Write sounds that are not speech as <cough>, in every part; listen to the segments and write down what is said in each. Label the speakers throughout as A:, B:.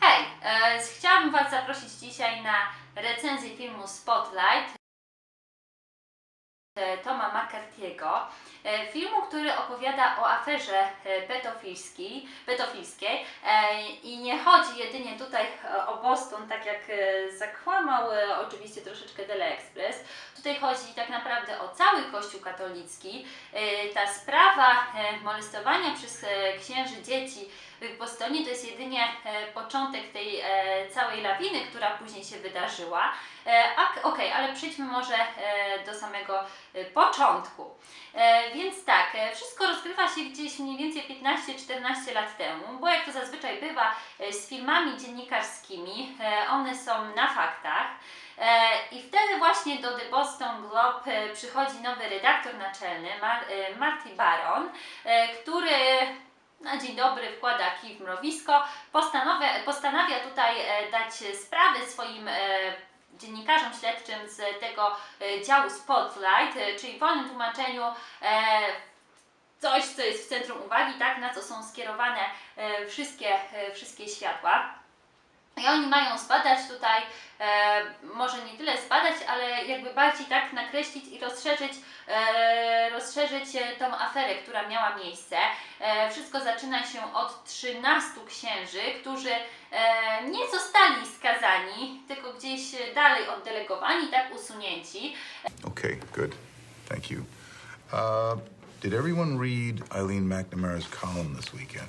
A: Hej, e, chciałabym Was zaprosić dzisiaj na recenzję filmu Spotlight e, Toma McCarthy'ego. E, filmu, który opowiada o aferze pedofilskiej, i nie chodzi jedynie tutaj o Boston, tak jak zakłamał oczywiście troszeczkę Dele Express. Tutaj chodzi tak naprawdę o cały Kościół katolicki. Ta sprawa molestowania przez księży dzieci w Bostonie to jest jedynie e, początek tej e, całej lawiny, która później się wydarzyła. E, Okej, ale przejdźmy może do samego początku. Więc tak, wszystko rozgrywa się gdzieś mniej więcej 15-14 lat temu, bo jak to zazwyczaj bywa z filmami dziennikarskimi, one są na faktach. I wtedy właśnie do The Boston Globe przychodzi nowy redaktor naczelny, Mar- Marty Baron, który na dzień dobry wkłada kij w mrowisko, postanawia, tutaj e, dać sprawę swoim e, dziennikarzom śledczym z tego e, działu Spotlight, czyli w wolnym tłumaczeniu coś, co jest w centrum uwagi, tak, na co są skierowane wszystkie, wszystkie światła. I oni mają zbadać tutaj, e, może nie tyle zbadać, ale jakby bardziej tak nakreślić i rozszerzyć, e, rozszerzyć e, tą aferę, która miała miejsce. E, wszystko zaczyna się od 13 księży, którzy e, nie zostali skazani, tylko gdzieś dalej oddelegowani, tak usunięci.
B: Okay, good. Thank you. Uh, did everyone read Eileen McNamara's column this weekend?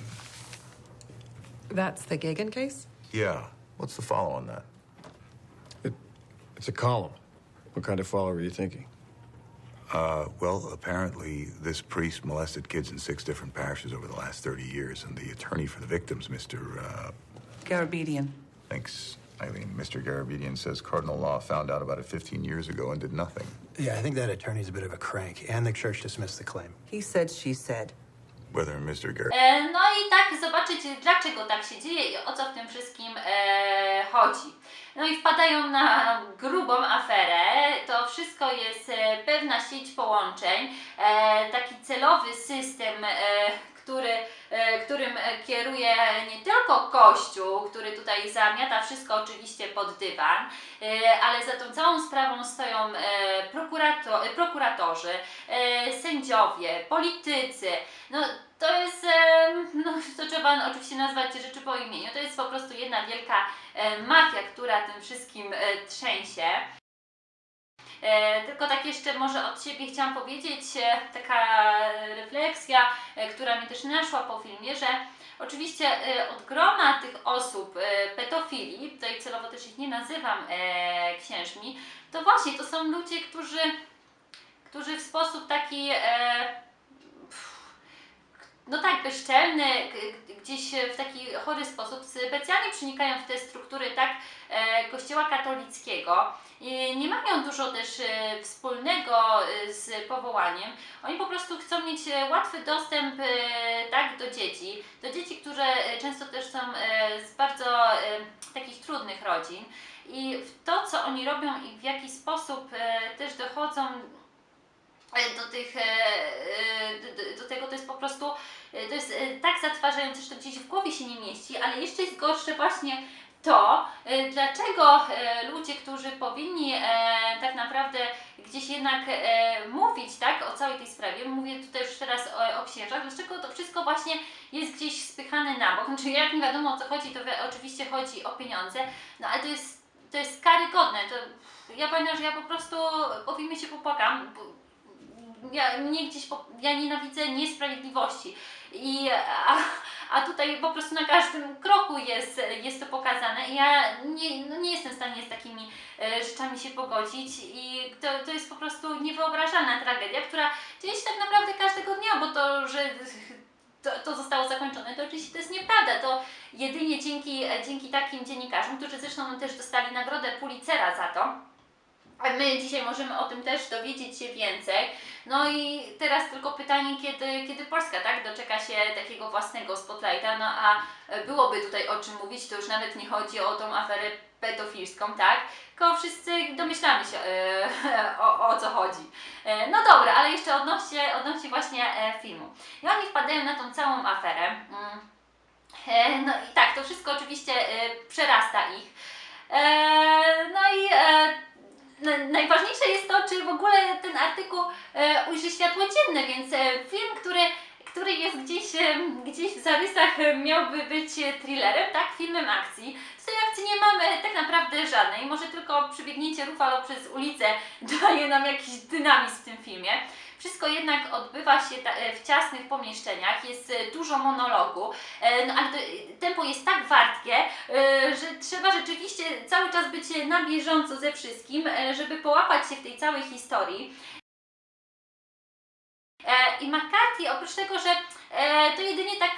C: That's the Gagan case?
B: Yeah. What's the follow on that?
D: It's a column. What kind of follow are you thinking?
B: Uh, well, apparently this priest molested kids in six different parishes over the last 30 years, and the attorney for the victims, Mr. Uh,
E: Garabedian.
B: thanks, Eileen. Mr. Garabedian says Cardinal Law found out about it 15 years ago and did nothing.
F: Yeah, I think that attorney's a bit of a crank, and the church dismissed the claim.
E: He said, she said.
B: Mr.
A: E, No i tak zobaczyć, dlaczego tak się dzieje i o co w tym wszystkim e, chodzi. No i wpadają na grubą aferę. To wszystko jest e, pewna sieć połączeń, e, taki celowy system, e, który, którym kieruje nie tylko Kościół, który tutaj zamiata wszystko oczywiście pod dywan, ale za tą całą sprawą stoją prokurato, e, prokuratorzy, sędziowie, politycy. No to jest, no <laughs> to trzeba oczywiście nazwać rzeczy po imieniu. To jest po prostu jedna wielka e, mafia, która tym wszystkim e, trzęsie. E, tylko tak jeszcze może od siebie chciałam powiedzieć, taka refleksja, która mi też naszła po filmie, że oczywiście od groma tych osób, pedofili, tutaj celowo też ich nie nazywam księżmi, to właśnie to są ludzie, którzy, którzy w sposób taki no tak, bezczelny, g- gdzieś w taki chory sposób specjalnie przenikają w te struktury tak e, kościoła katolickiego. Nie mają dużo też e, wspólnego e, z powołaniem. Oni po prostu chcą mieć łatwy dostęp tak do dzieci, do dzieci, które często też są z bardzo takich trudnych rodzin. I w to, co oni robią i w jaki sposób też dochodzą do tych, e, e, do, tego to jest po prostu, e, to jest e, tak zatrważające, że to gdzieś w głowie się nie mieści, ale jeszcze jest gorsze właśnie to, e, dlaczego e, ludzie, którzy powinni e, tak naprawdę gdzieś jednak e, mówić tak, o całej tej sprawie, mówię tutaj już teraz o, o księżach, dlaczego to wszystko właśnie jest gdzieś spychane na bok, znaczy jak nie wiadomo o co chodzi, to wi- oczywiście chodzi o pieniądze, no ale to jest, to jest karygodne, to ja pamiętam, że ja po prostu po filmie się popłakam, ja, mnie gdzieś, po, ja nienawidzę niesprawiedliwości. I a, a tutaj po prostu na każdym kroku jest, jest to pokazane. Ja nie, no nie jestem w stanie z takimi e, rzeczami się pogodzić. I to, to jest po prostu niewyobrażalna tragedia, która dzieje się tak naprawdę każdego dnia, bo to, że to, to zostało zakończone, to oczywiście to jest nieprawda, to jedynie dzięki, dzięki takim dziennikarzom, którzy zresztą też dostali nagrodę Pulitzera za to, a my dzisiaj możemy o tym też dowiedzieć się więcej. No i teraz tylko pytanie, kiedy, kiedy Polska tak doczeka się takiego własnego spotlighta, no a byłoby tutaj o czym mówić, to już nawet nie chodzi o tą aferę pedofilską, tak? Tylko wszyscy domyślamy się e, <laughs> o, o co chodzi. E, no dobra, ale jeszcze odnośnie, odnośnie właśnie e, filmu. I oni wpadają na tą całą aferę. Mm. E, No i tak, to wszystko oczywiście e, przerasta ich. E, No i e, najważniejsze jest to, czy w ogóle ten artykuł e, ujrzy światło dzienne, więc e, film, który, który jest gdzieś, e, gdzieś w zarysach miałby być thrillerem, tak, filmem akcji. Z tej akcji nie mamy tak naprawdę żadnej, może tylko przebiegnięcie Ruffalo przez ulicę daje nam jakiś dynamizm w tym filmie. Wszystko jednak odbywa się e, w ciasnych pomieszczeniach, jest e, dużo monologu, e, no, ale tempo jest tak wartkie, że trzeba rzeczywiście cały czas być na bieżąco ze wszystkim, żeby połapać się w tej całej historii. I McCarthy, oprócz tego, że to jedynie tak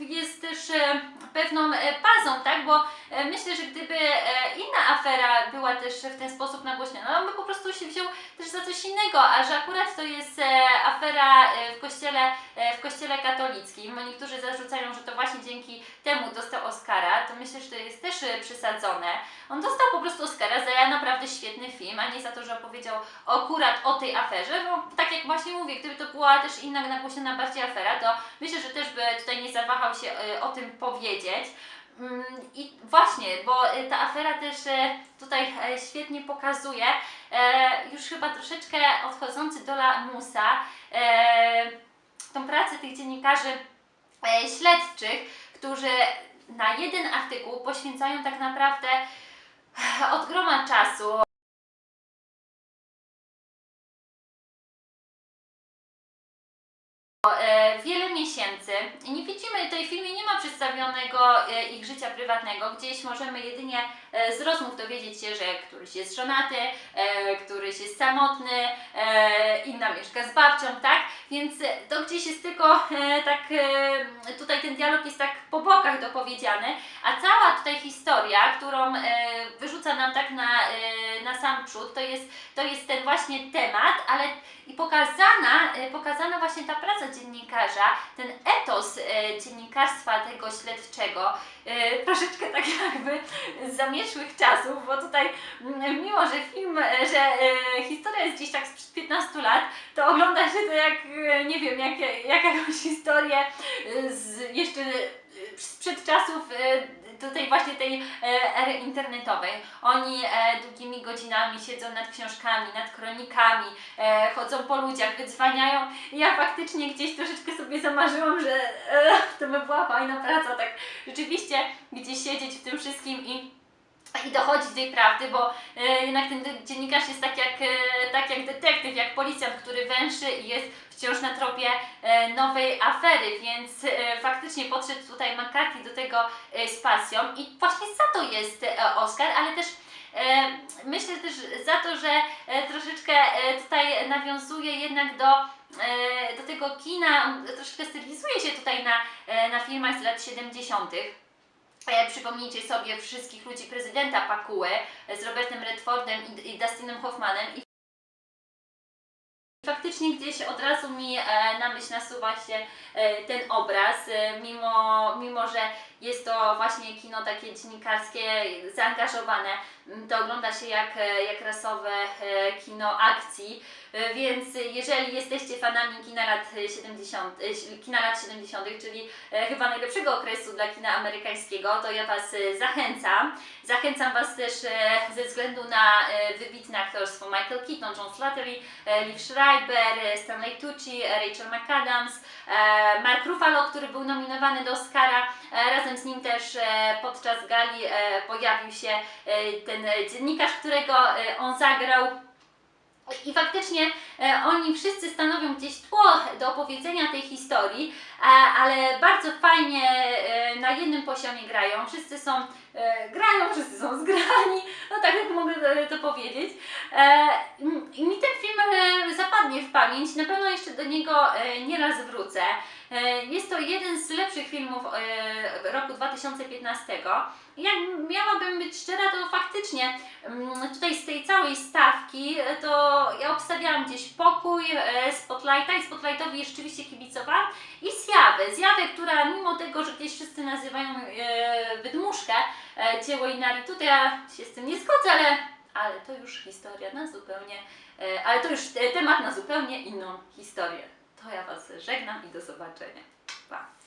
A: jest też e, pewną e, pazą, tak? Bo e, myślę, że gdyby e, inna afera była też w ten sposób nagłośniona, on by po prostu się wziął też za coś innego, a że akurat to jest e, afera e, w kościele, e, w kościele katolickim, niektórzy zarzucają, że to właśnie dzięki temu dostał Oscara, to myślę, że to jest też e, przesadzone. On dostał po prostu Oscara za naprawdę świetny film, a nie za to, że opowiedział akurat o tej aferze, bo tak jak właśnie mówię, gdyby to była też inna nagłośniona bardziej afera, to myślę, że też by tutaj nie zawahał się e, o tym powiedzieć. Mm, I właśnie, bo e, ta afera też e, tutaj świetnie pokazuje, już chyba troszeczkę odchodzący do lamusa, tą pracę tych dziennikarzy śledczych, którzy na jeden artykuł poświęcają tak naprawdę od groma czasu. Miesięcy. Nie widzimy, w filmie nie ma przedstawionego e, ich życia prywatnego, gdzieś możemy jedynie e, z rozmów dowiedzieć się, że któryś jest żonaty, e, któryś jest samotny, inna mieszka z babcią, tak? Więc to gdzieś jest tylko tak, tutaj ten dialog jest tak po bokach dopowiedziany, a cała tutaj historia, którą wyrzuca nam tak na, na sam przód, to jest, to jest ten właśnie temat, ale i pokazana, e, pokazana właśnie ta praca dziennikarza, ten etos e, dziennikarstwa tego śledczego, e, troszeczkę tak jakby z zamieszłych czasów, bo tutaj mm, mimo, że film, że historia jest gdzieś tak sprzed 15 lat, to ogląda się to jak, nie wiem, jak, jak jakąś historię z jeszcze sprzed czasów e, tutaj właśnie tej e, ery internetowej. Oni e, długimi godzinami siedzą nad książkami, nad kronikami, e, chodzą po ludziach, wydzwaniają. Ja faktycznie gdzieś troszeczkę sobie zamarzyłam, że to by była fajna praca, tak rzeczywiście gdzieś siedzieć w tym wszystkim i i dochodzić do tej prawdy, bo e, jednak ten dziennikarz jest tak jak, e, tak jak detektyw, jak policjant, który węszy i jest wciąż na tropie e, nowej afery, więc faktycznie podszedł tutaj McCarthy do tego z pasją i właśnie za to jest Oscar, ale też myślę też za to, że troszeczkę tutaj nawiązuje jednak do do tego kina, troszeczkę stylizuje się tutaj na, na filmach z lat 70. E, Przypomnijcie sobie wszystkich ludzi prezydenta Pakuły e, z Robertem Redfordem i Dustinem Hoffmanem. Faktycznie gdzieś od razu mi e, na myśl nasuwa się e, ten obraz, e, mimo, mimo że jest to właśnie kino takie dziennikarskie, zaangażowane, to ogląda się jak, jak rasowe kino akcji. Więc jeżeli jesteście fanami kina lat 70, e, kina lat 70., czyli chyba najlepszego okresu dla kina amerykańskiego, to ja Was zachęcam. Zachęcam Was też ze względu na wybitne aktorstwo Michael Keaton, John Slattery, Liv Schreiber, e, Stanley Tucci, e, Rachel McAdams, e, Mark Ruffalo, który był nominowany do Oscara. Razem z nim też podczas gali pojawił się ten dziennikarz, którego on zagrał. I faktycznie e, oni wszyscy stanowią gdzieś tło do opowiedzenia tej historii, a, ale bardzo fajnie e, na jednym poziomie grają. Wszyscy są, e, grają, wszyscy są zgrani, no tak jak mogę e, to powiedzieć. E, I mi ten film e, zapadnie w pamięć, na pewno jeszcze do niego e, nieraz wrócę. E, Jest to jeden z lepszych filmów e, roku 2015. Jak miałabym być szczera, to faktycznie mm, tutaj z tej całej stawki e, to ja obstawiałam gdzieś pokój, Spotlighta i Spotlightowi rzeczywiście kibicowałam i Zjawę. Zjawę, która mimo tego, że gdzieś wszyscy nazywają wydmuszkę dzieło Inaritu, to ja się z tym nie zgodzę, ale, ale to już historia na zupełnie, ale to już temat na zupełnie inną historię. To ja Was żegnam i do zobaczenia. Pa!